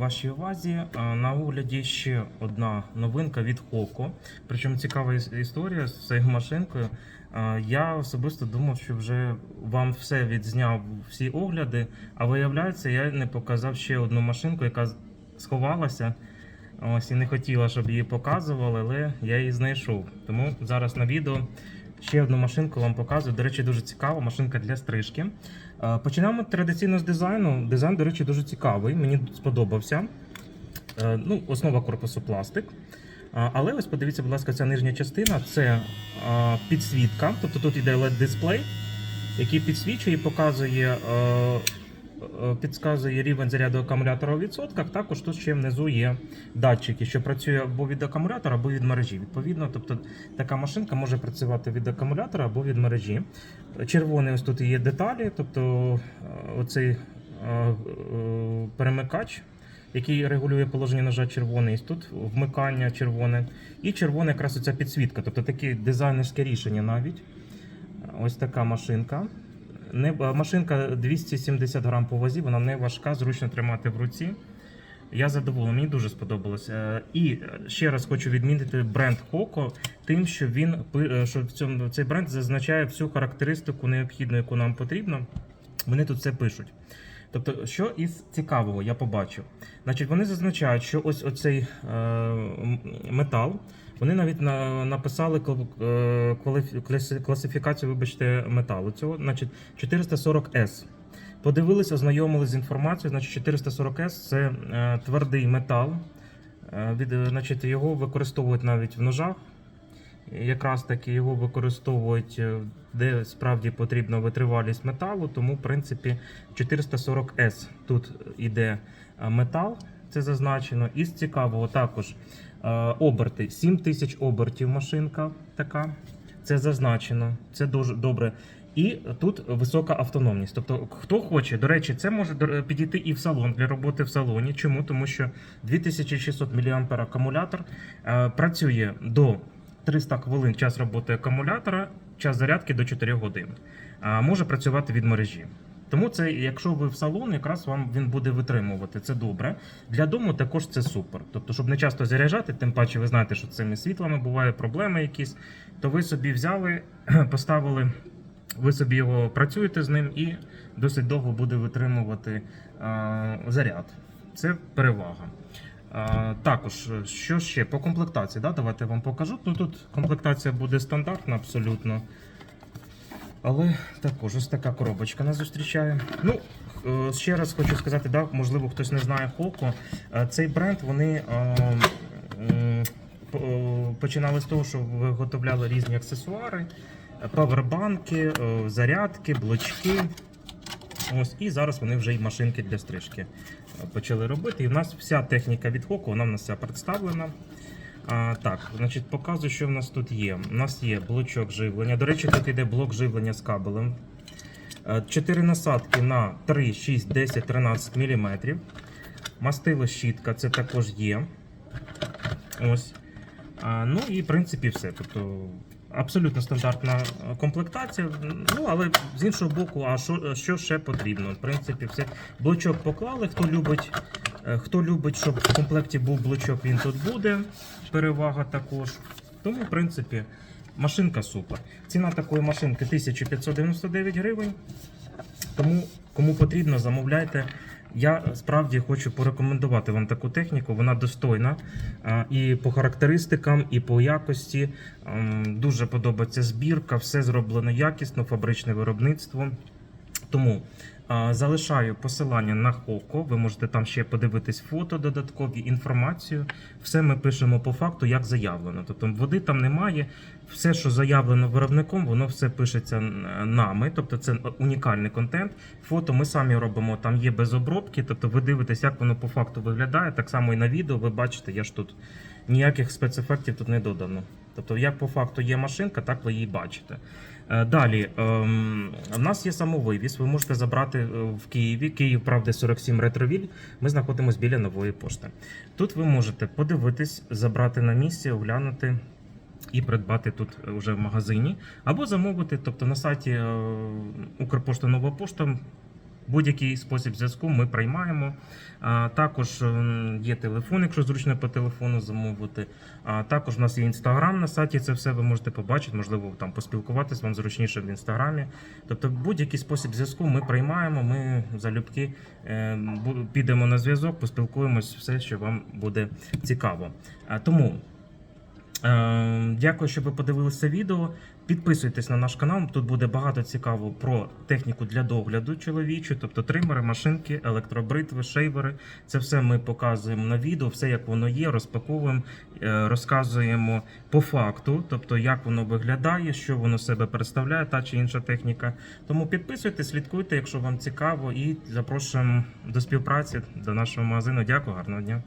вашій увазі е, на огляді ще одна новинка від Хоко. Причому цікава історія з цією машинкою. Е, Я особисто думав, що вже вам все відзняв всі огляди, а виявляється, я не показав ще одну машинку, яка сховалася. Ось і не хотіла, щоб її показували, але я її знайшов. Тому зараз на відео ще одну машинку вам показую. До речі, дуже цікава машинка для стрижки. Е, Починаємо традиційно з дизайну. Дизайн, до речі, дуже цікавий. Мені сподобався. Е, Ну, основа корпусу пластик. Але ось подивіться, будь ласка, ця нижня частина це підсвітка. Тобто тут йде LED-дисплей, який підсвічує і показує, е, е, підказує рівень заряду акумулятора у відсотках. Також тут ще внизу є датчики, що працює або від акумулятора, або від мережі. Відповідно, тобто така машинка може працювати від акумулятора або від мережі. Червоний ось тут є деталі, тобто е, оцей е, е, перемикач, який регулює положення ножа червоний, тут вмикання червоне. І червона якраз оця підсвітка, тобто таке дизайнерське рішення навіть. Ось така машинка. Не, машинка 270 грам по вазі, вона не важка, зручно тримати в руці. Я задоволений, мені дуже сподобалось. Е, І ще раз хочу відмітити бренд Coco тим, що він е, що в цьому цей бренд зазначає всю характеристику необхідну, яку нам потрібно. Вони тут все пишуть. Тобто, що із цікавого я побачив. Значить, вони зазначають, що ось оцей е, метал. Вони навіть на, написали е, класифікацію, вибачте, металу цього, значить 440S. Подивилися, ознайомилися з інформацією. Значить, 440S це е, твердий метал. Е, від, значить, його використовують навіть в ножах. Якраз таки його використовують, е, де справді потрібна витривалість металу. Тому, в принципі, 440S тут іде метал, це зазначено. І з цікавого також е, оберти. 7000 обертів машинка така. Це зазначено. Це дуже добре. І тут висока автономність. Тобто, хто хоче, до речі, це може підійти і в салон для роботи в салоні. Чому? Тому що 2600 мА акумулятор е, працює до 300 хвилин час роботи акумулятора, час зарядки до 4 годин. Може працювати від мережі. Тому це, якщо ви в салон, якраз вам він буде витримувати. Це добре. Для дому також це супер. Тобто, щоб не часто заряджати, тим паче ви знаєте, що цими світлами бувають проблеми якісь, то ви собі взяли, поставили, ви собі його працюєте з ним і досить довго буде витримувати а, заряд. Це перевага. А, також, що ще по комплектації, да? давайте я вам покажу. Ну, тут комплектація буде стандартна абсолютно. Але також ось така коробочка нас зустрічає. Ну, е, ще раз хочу сказати, да, можливо, хтось не знає Хоко. Е, Цей бренд вони е, починали з того, що виготовляли різні аксесуари, павербанки, зарядки, блочки. Ось, і зараз вони вже й машинки для стрижки почали робити. І в нас вся техніка від Хоко, вона в нас вся представлена. А, так, значить, показую, що в нас тут є. У нас є блочок живлення. До речі, тут йде блок живлення з кабелем. Е, Чотири насадки на 3, 6, 10, 13 мм. Мастило щітка, це також є. Ось. А, ну і в принципі все. Тобто абсолютно стандартна е, комплектація. Ну, але з іншого боку, а що, що ще потрібно? В принципі, все. Блочок поклали. Хто любить, е, хто любить, щоб в комплекті був блочок, він тут буде. Перевага також. Тому, в принципі, машинка супер. Ціна такої машинки 1599 гривень. Тому, кому потрібно, замовляйте. Я справді хочу порекомендувати вам таку техніку. Вона достойна і по характеристикам, і по якості. Ем, Дуже подобається збірка, все зроблено якісно, фабричне виробництво. Тому а, залишаю посилання на Хоко. Ви можете там ще подивитись фото, додаткові інформацію. Все ми пишемо по факту, як заявлено. Тобто води там немає. Все, що заявлено виробником, воно все пишеться нами. Тобто це унікальний контент. Фото ми самі робимо, там є без обробки. Тобто ви дивитесь, як воно по факту виглядає. Так само і на відео. Ви бачите, я ж тут ніяких спецефектів тут не додано. Тобто, як по факту є машинка, так ви її бачите. Е, Далі, ем, у нас є самовивіз. Ви можете забрати е, в Києві. Київ, правда, 47 ретровіль. Ми знаходимося біля нової пошти. Тут ви можете подивитись, забрати на місці, оглянути і придбати тут е, вже в магазині, або замовити, тобто на сайті Укрпошта Нова Пошта Будь-який спосіб зв'язку ми приймаємо. Також є телефон, якщо зручно по телефону замовити. Також у нас є інстаграм на сайті. Це все ви можете побачити, можливо, там поспілкуватись вам зручніше в інстаграмі. Тобто, будь-який спосіб зв'язку ми приймаємо. Ми залюбки е, підемо на зв'язок, поспілкуємось, все, що вам буде цікаво. Тому е, дякую, що ви подивилися відео. Підписуйтесь на наш канал. Тут буде багато цікаво про техніку для догляду чоловічу, тобто тримери, машинки, електробритви, шейвери. Це все ми показуємо на відео, все як воно є, розпаковуємо, е, розказуємо по факту, тобто як воно виглядає, що воно себе представляє, та чи інша техніка. Тому підписуйтесь, слідкуйте, якщо вам цікаво, і запрошуємо до співпраці до нашого магазину. Дякую, гарного дня.